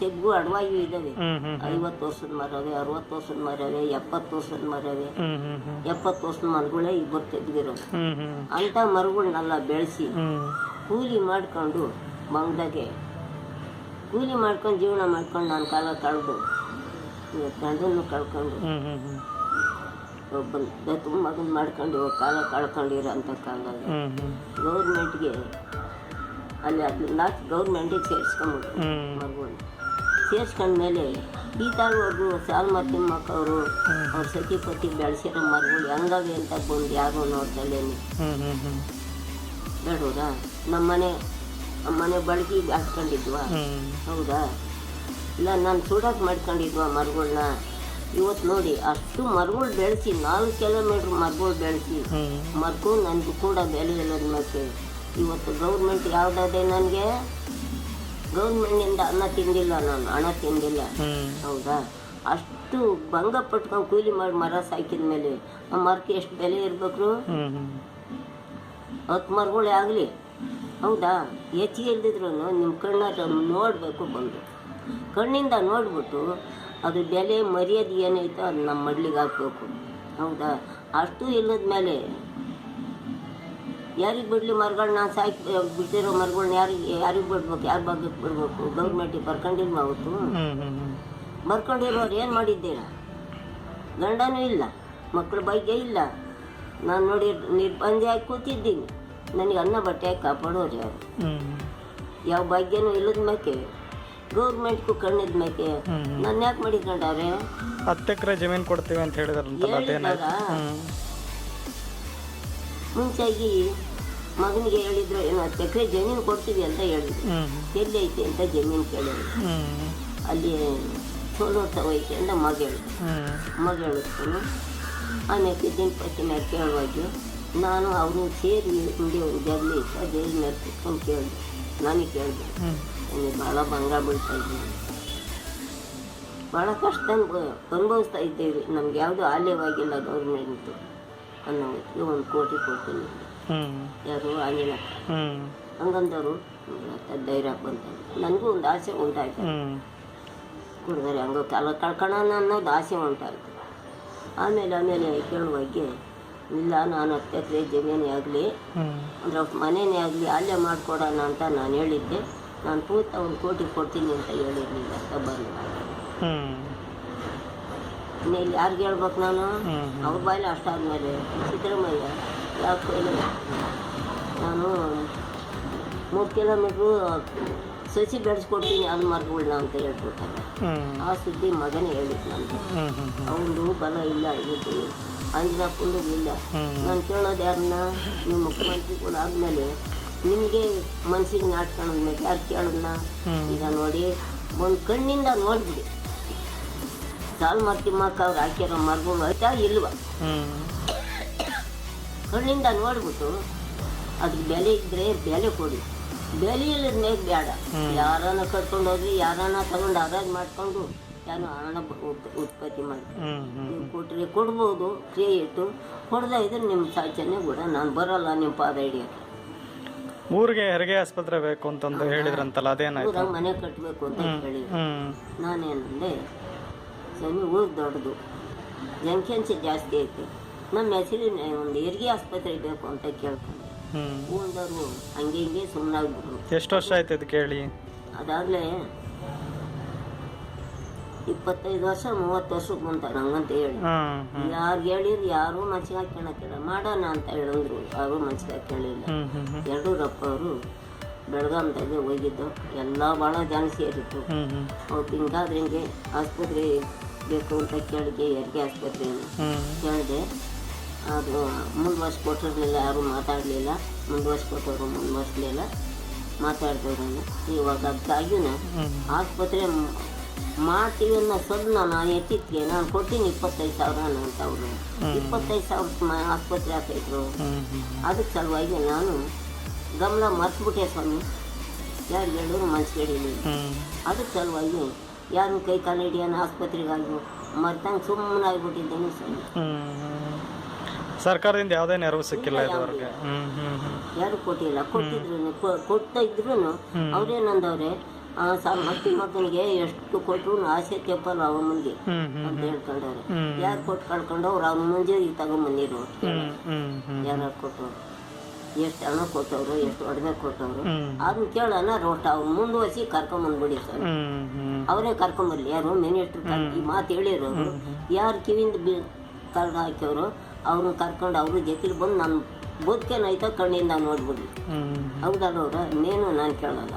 ತೆಗ್ಗು ಅಡವಾಗಿಯೂ ಇದ್ದಾವೆ. ಐವತ್ತು ವರ್ಷದ ಮರವೆ ಅರವತ್ತು ವರ್ಷದ ಮರವೆ ಎಪ್ಪತ್ತು ವರ್ಷದ ಮರವೆ. ಎಪ್ಪತ್ತು ವರ್ಷದ ಮರಗಳೇ ಇಬ್ಬರು ತೆಗ್ದಿರೋದು. ಅಂಥ ಮರಗಳನ್ನೆಲ್ಲ ಬೆಳೆಸಿ ಕೂಲಿ ಮಾಡ್ಕೊಂಡು ಮಂಗದಾಗೆ ಕೂಲಿ ಮಾಡ್ಕೊಂಡು ಜೀವನ ಮಾಡ್ಕೊಂಡು ನಾನು ಕಾಲ ಕಳೆದು ಗಂಡನ್ನು ಕಳ್ಕೊಂಡು ಒಬ್ಬನ ತುಂಬ ಮಗನ ಮಾಡ್ಕೊಂಡು ಕಾಲ ಕಳ್ಕೊಂಡಿರೋ ಅಂಥ ಹ್ಮ್ ಗೌರ್ಮೆಂಟ್ಗೆ ಅಲ್ಲಿ ಅದನ್ನ ಗೌರ್ಮೆಂಟಿಗೆ ಸೇರಿಸ್ಕೊಂಬಿಟ್ಟು ಮಗುವನ್ನು ಸೇರಿಸ್ಕೊಂಡ್ಮೇಲೆ ಈ ತಾಳವ್ರು ಸಾಲ್ಮ ತಿಮ್ಮಕ್ಕವರು ಅವ್ರ ಸತಿಪತಿ ಬೆಳೆಸಿರೋ ಮರಗಳು ಹೆಂಗವೆ ಅಂತ ಬಂದು ಯಾರು ನೋಡ್ತಲ್ಲೇನು ಬೇಡೋದಾ? ನಮ್ಮನೆ ನಮ್ಮನೆ ಬಳಕೆಗೆ ಹಾಕ್ಕೊಂಡಿದ್ವಾ? ಹೌದಾ? ಇಲ್ಲ ನಾನು ಸುಡಾಕ್ ಮಾಡ್ಕೊಂಡಿದ್ವಾ ಮರಗಳನ್ನ ಇವತ್ತು ನೋಡಿ ಅಷ್ಟು ಮರಗಳು ಬೆಳೆಸಿ ನಾಲ್ಕು ಕಿಲೋಮೀಟ್ರ್ ಮರಗಳು ಬೆಳೆಸಿ ಮರಗಳು ನನಗೂ ಕೂಡ ಬೆಲೆ ಇಲ್ಲದ ಮತ್ತೆ. ಇವತ್ತು ಗೌರ್ಮೆಂಟ್ ಯಾವುದಾದೆ ನನಗೆ? ಗೌರ್ಮೆಂಟಿಂದ ಅನ್ನ ತಿಂದಿಲ್ಲ ನಾನು ಹಣ ತಿಂದಿಲ್ಲ. ಹೌದಾ? ಅಷ್ಟು ಭಂಗ ಪಟ್ಕೊಂಡು ಕೂಲಿ ಮಾಡಿ ಮರ ಸಾಕಿದ ಮೇಲೆ ಆ ಮರಕ್ಕೆ ಎಷ್ಟು ಬೆಲೆ ಇರಬೇಕು ಹತ್ತು ಮರಗಳೇ ಆಗಲಿ. ಹೌದಾ? ಹೆಚ್ಚಿಗೆ ಇಲ್ದಿದ್ರು ನಿಮ್ಮ ಕಣ್ಣಾಗ ನೋಡಬೇಕು ಬಂದು. ಕಣ್ಣಿಂದ ನೋಡ್ಬಿಟ್ಟು ಅದು ಬೆಲೆ ಮರ್ಯಾದೆ ಏನೈತೋ ಅದು ನಮ್ಮ ಮಡ್ಲಿಗೆ ಹಾಕ್ಬೇಕು. ಹೌದಾ? ಅಷ್ಟು ಇಲ್ಲದ ಮೇಲೆ ಯಾರಿಗೆ ಬಿಡಲಿ ಮರಗಳನ್ನ ಸಾಕಿ ಬಿಟ್ಟಿರೋ ಮರಗಳನ್ನ ಯಾರಿಗೆ ಯಾರಿಗೆ ಬಿಡ್ಬೇಕು ಯಾರ ಭಾಗಕ್ಕೆ ಬಿಡ್ಬೇಕು? ಗೌರ್ಮೆಂಟಿಗೆ ಬರ್ಕೊಂಡಿಲ್ಲ ಅವತ್ತು? ಬರ್ಕೊಂಡಿರೋರು ಏನು ಮಾಡಿದ್ದೀರಾ? ಗಂಡನೂ ಇಲ್ಲ ಮಕ್ಕಳ ಬಗ್ಗೆ ಇಲ್ಲ. ನಾನು ನೋಡಿ ನಿರ್ಬಂಧಿಯಾಗಿ ಕೂತಿದ್ದೀನಿ. ನನಗೆ ಅನ್ನ ಬಟ್ಟೆ ಕಾಪಾಡೋರು ಯಾರು? ಯಾವ ಭಾಗ್ಯನೂ ಇಲ್ಲದ ಮೇಕೆ. ಗೌರ್ಮೆಂಟ್ಗೂ ಕಣ್ಣಿದ ಮೇಕೆ. ನಾನು ನನ್ನ ಯಾಕೆ ಮಾಡಿಕೊಂಡವ್ರೆ? ಹತ್ತು ಎಕರೆ ಜಮೀನು ಕೊಡ್ತೀವಿ ಅಂತ ಹೇಳಿದ್ರು ಮುಂಚಾಗಿ ಮಗನಿಗೆ ಹೇಳಿದ್ರು ಏನು ಹತ್ತು ಎಕರೆ ಜಮೀನು ಕೊಡ್ತೀವಿ ಅಂತ ಹೇಳಿದ್ರು. ಎಲ್ಲಿ ಐತೆ ಅಂತ ಜಮೀನು ಕೇಳಿದ್ರು. ಅಲ್ಲಿ ಸೋಲೋ ಐತೆ ಅಂತ ಮಗ ಹೇಳಿದ್ರು. ಮಗ ಹೇಳಿದ್ರು. ಆಮೇಲೆ ದಿನಪತಿ ಮೇಲೆ ಕೇಳುವಾಗ ನಾನು ಅವನು ಸೇರಿ ಹಿಂದೆ ಒಂದು ಜಗಲಿ ಇತ್ತು ಜೈಲ್ ಮೇಲೆ ಕುತ್ಕೊಂಡು ಕೇಳಿದೆ ನನಗೆ ಕೇಳಿದೆ ನನಗೆ ಭಾಳ ಭಂಗ ಬೀಳ್ತಾ ಇದ್ದೀನಿ ಭಾಳ ಕಷ್ಟ ಅನುಭವ ಅನುಭವಿಸ್ತಾ ಇದ್ದೇವೆ. ನಮ್ಗೆ ಯಾವುದೂ ಆಲ್ಯವಾಗಿಲ್ಲ ಗೌರ್ಮೆಂಟು ಅನ್ನೋ ಒಂದು ಕೋಟಿ ಕೊಡ್ತೀನಿ. ಯಾರು ಆಗಿಲ್ಲ. ಹಂಗಂದವರು ಧೈರ್ಯ ಬಂತ ನನಗೂ ಒಂದು ಆಸೆ ಉಂಟಾಯ್ತು. ಹ್ಮ್. ಹಂಗ ಕಾಲ ಕಳ್ಕೊಳ್ಳೋಣ ಅನ್ನೋದು ಆಸೆ ಉಂಟಾಯಿತು. ಆಮೇಲೆ ಆಮೇಲೆ ಕೇಳುವಾಗೆ ಇಲ್ಲ ನಾನು ಹತ್ತು ಎಕರೆ ಜಮೀನೇ ಆಗಲಿ ಅಂದ್ರೆ ಮನೆಯೇ ಆಗಲಿ ಅಲ್ಲೇ ಮಾಡಿಕೊಡೋಣ ಅಂತ ನಾನು ಹೇಳಿದ್ದೆ. ನಾನು ಪೂರ್ತಿ ಒಂದು ಕೋಟಿ ಕೊಡ್ತೀನಿ ಅಂತ ಹೇಳಿರಲಿಲ್ಲ ಅಂತ ಬಂದು. ಇಲ್ಲಿ ಯಾರಿಗೆ ಹೇಳ್ಬೇಕು ನಾನು? ಅವ್ರ ಬಾಯಲ್ಲಿ ಅಷ್ಟಾದ್ಮೇಲೆ ಸಿದ್ದರಾಮಯ್ಯ. ಯಾಕೆ ನಾನು ಮೂರು ಕಿಲೋಮೀಟ್ರು ಸಸಿ ಬೆಳೆಸ್ಕೊಡ್ತೀನಿ ಅದು ಮರಗಳನ್ನ ಅಂತ ಹೇಳ್ಬಿಟ್ಟಾಗ ಆ ಸುದ್ದಿ ಮಗನೇ ಹೇಳಿದ್ದು ನನಗೆ ಅವನು ಬಲ ಇಲ್ಲ ಇದು ಅಂಜನಪ್ಪಂದು ಇಲ್ಲ ನಾನು ಕೇಳೋದು ಯಾರನ್ನ ನೀವು ಕೂಡ ಆದಮೇಲೆ ನಿಮಗೆ ಮನ್ಸಿಗೆ ನಾಟ್ಕೊಂಡ್ಮೇಲೆ ಯಾರು ಕೇಳೋದನ್ನ ಹ್ಮ್. ಈಗ ನೋಡಿ ಒಂದು ಕಣ್ಣಿಂದ ನೋಡ್ಬಿಡಿ ಸಾಲು ಮಕ್ಕ ಅವ್ರು ಹಾಕಿರೋ ಮರಗಳು ಆಯ್ತಾ ಇಲ್ವಾ ಕಣ್ಣಿಂದ ನೋಡ್ಬಿಟ್ಟು ಅದ್ರ ಬೆಲೆ ಇದ್ರೆ ಬೆಲೆ ಕೊಡಿ. ಬೆಲೆ ಇಲ್ಲದ ಮೇಲೆ ಬೇಡ ಯಾರನ್ನ ಕರ್ಕೊಂಡು ಹೋಗಿ ಯಾರನ್ನ ತಗೊಂಡು ಹರಾಜು ಮಾಡ್ಕೊಂಡು ಯಾರು ಹಣ ಉತ್ಪತ್ತಿ ಮಾಡಿ. ಹ್ಮ್ ಹ್ಮ್ ನೀವು ಕೊಟ್ಟರೆ ಕೊಡ್ಬೋದು ಕ್ರಿಯೇಟು ಕೊಡದೇ ಇದ್ರೆ ನಿಮ್ಮ ಸಾಚನೆ ಕೂಡ ನಾನು ಬರಲ್ಲ ನಿಮ್ಮ ಪಾದ ಹಿಡಿಯೋಕ್ಕೆ. ಊರಿಗೆ ಹೆರಿಗೆ ಆಸ್ಪತ್ರೆ ಬೇಕು ಅಂತಂದು ಹೇಳಿದ್ರಂತಲ್ಲ ಅದೇನಾಯ್ತು? ಮನೆ ಕಟ್ಟಬೇಕು ಅಂತ ಹೇಳಿ ನಾನೇನಂದೆ ಸ್ವಾಮಿ ಊರು ದೊಡ್ಡದು. ಜನಸಂಖ್ಯೆ ಜಾಸ್ತಿ ಐತೆ. ನಮ್ಮ ಹೆಸರಿನ ಒಂದು ಹೆರಿಗೆ ಆಸ್ಪತ್ರೆ ಬೇಕು ಅಂತ ಕೇಳ್ಕೊಂಡೆ ಹಂಗೆ ಹಿಂಗೆ ಸುಮ್ಮನಾಗ್ಬಿಟ್ರು ಎಷ್ಟು ವರ್ಷ ಆಯ್ತು ಅದು ಕೇಳಿ? ಅದಾಗಲೇ ಇಪ್ಪತ್ತೈದು ವರ್ಷ ಮೂವತ್ತು ವರ್ಷಕ್ಕೆ ಬಂತಾರೆ ಹಂಗಂತ ಹೇಳಿ. ಯಾರು ಹೇಳಿದ್ರು ಯಾರೂ ಮನ್ಸಿಗೆ ಹಾಕ್ಕೊಳಕ್ಕಿಲ್ಲ ಮಾಡೋಣ ಅಂತ ಹೇಳಿದ್ರು ಯಾರು ಮನ್ಸಿಗೆ ಹ್ಮ್ ಯಡಿಯೂರಪ್ಪ ಅವರು ಬೆಳಗಾಂದಾಗೆ ಹೋಗಿದ್ದು. ಎಲ್ಲ ಭಾಳ ಜನ ಸೇರಿತ್ತು ಅವ್ರು ಹಿಂಗಾದ್ರೆ ಹಿಂಗೆ ಆಸ್ಪತ್ರೆ ಬೇಕು ಅಂತ ಕೇಳಿದೆ ಹೆರಿಗೆ ಆಸ್ಪತ್ರೆ ಕೇಳಿದೆ ಅದು ಮುಂದುವರ್ಸ್ಕೊಟ್ಟಿರಲಿಲ್ಲ ಯಾರೂ ಮಾತಾಡಲಿಲ್ಲ. ಮುಂದುವರ್ಸ್ಕೊಟ್ಟವರು ಮುಂದುವರ್ಸಲಿಲ್ಲ. ಮಾತಾಡ್ದವ್ರು ಇವಾಗ ಅದಕ್ಕಾಗಿಯೂ ಆಸ್ಪತ್ರೆ ಮಾಡ್ತೀವಿ ಅನ್ನೋ ನಾನು ಎತ್ತಿದ್ಗೆ ನಾನು ಕೊಡ್ತೀನಿ ಇಪ್ಪತ್ತೈದು ಸಾವಿರ ಅಂತ ಅವರು. ಇಪ್ಪತ್ತೈದು ಸಾವಿರ ಆಸ್ಪತ್ರೆ ಹಾಕೈದ್ರು. ಅದಕ್ಕೆ ಸಲುವಾಗಿ ನಾನು ಗಮನ ಮರ್ತ್ಬಿಟ್ಟೆ ಸ್ವಾಮಿ. ಯಾರು ಹೇಳಿದ್ರು ಮನಸ್ಸು ಹಿಡೀಲಿ ಅದಕ್ಕೆ ಸಲುವಾಗಿ ಯಾರು ಕೈ ಕಾಲು ಹಿಡಿಯೋಣ ಆಸ್ಪತ್ರೆಗಾಗಿ ಮರ್ತಂಗೆ ಸುಮ್ಮನೆ ಆಗಿಬಿಟ್ಟಿದ್ದೇನೆ ಸ್ವಾಮಿ. ಸರ್ಕಾರದಿಂದ ಯಾವ್ದೇ ನೆರವು ಸಿಕ್ಕಿಲ್ಲ ಇದುವರೆಗೆ. ಹ್ಮ್ ಹ್ಮ್ ಹ್ಮ್. ಯಾರು ಕೊಟ್ಟಿಲ್ಲ. ಕೊಟ್ಟಿದ್ರು ಕೊಡ್ತಾ ಇದ್ರು ಅವ್ರೇನಂದವ್ರೆ ಮಟ್ಟಿ ಮಗನಿಗೆ ಎಷ್ಟು ಕೊಟ್ಟರು ಆಸೆ ತೆಪ್ಪಲ್ಲ ಅವನಿಗೆ ಮುಂದೆ ಅಂತ ಹೇಳ್ಕೊಂಡವ್ರೆ. ಯಾರು ಕೊಟ್ಟು ಕಳ್ಕೊಂಡವ್ರು ಅವ್ರ ಮುಂಜಾನೆ ಮುಂದೆ ಹ್ಮ್ ಹ್ಮ್ ಯಾರು ಕೊಟ್ಟವ್ರು? ಎಷ್ಟು ಹಣ ಕೊಟ್ಟವ್ರು ಎಷ್ಟು ಒಡವೆ ಕೊಟ್ಟವ್ರು? ಅದನ್ನ ಕೇಳೋಣ ರೋಟ್ ಅವ್ರು ಮುಂದುವರಿಸಿ ಕರ್ಕೊಂಬಂದ್ಬಿಡಿ ಸರ್ ಅವರೇ ಕರ್ಕೊಂಬರ್ಲಿ ಯಾರು ಮಿನಿಸ್ಟ್ರ್ ಈ ಮಾತು ಹೇಳಿರೋರು. ಯಾರು ಕಿವಿಂದ ಬಿ ಕಳ್ದ ಅವರು ಅವ್ರನ್ನ ಕರ್ಕೊಂಡು ಅವ್ರ ಜೊತೆಲಿ ಬಂದು ನನ್ನ ಬದುಕೇನಾಯ್ತೋ ಕಣ್ಣಿಂದ ನೋಡ್ಬಿಡ್ಲಿ. ಹ್ಮ್. ಹೌದಲ್ಲ ಅವ್ರ ನೀನು ನಾನು ಕೇಳಲ್ಲ.